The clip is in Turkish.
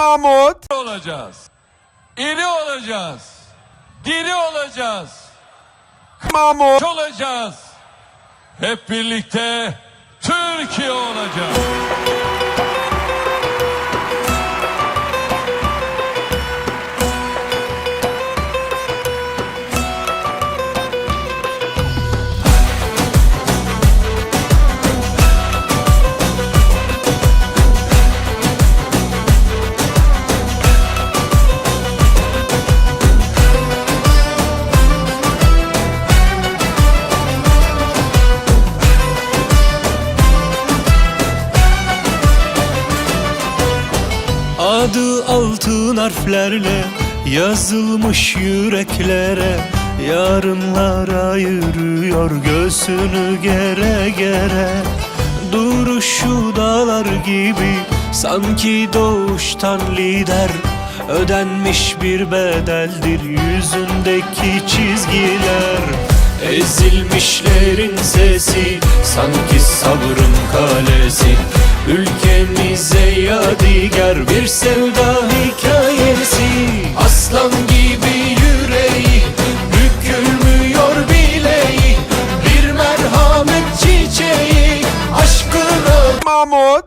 Mahmut. olacağız. İri olacağız. Diri olacağız. Mahmut. olacağız. Hep birlikte Türkiye olacağız. Adı altın harflerle yazılmış yüreklere Yarınlara yürüyor göğsünü gere gere. Duruşu dağlar gibi sanki doğuştan lider Ödenmiş bir bedeldir yüzündeki çizgiler. Ezilmişlerin sesi sanki geçer bir sevda hikayesi. Aslan gibi yüreği bükülmüyor bileği. Bir merhamet çiçeği aşkına Mahmut.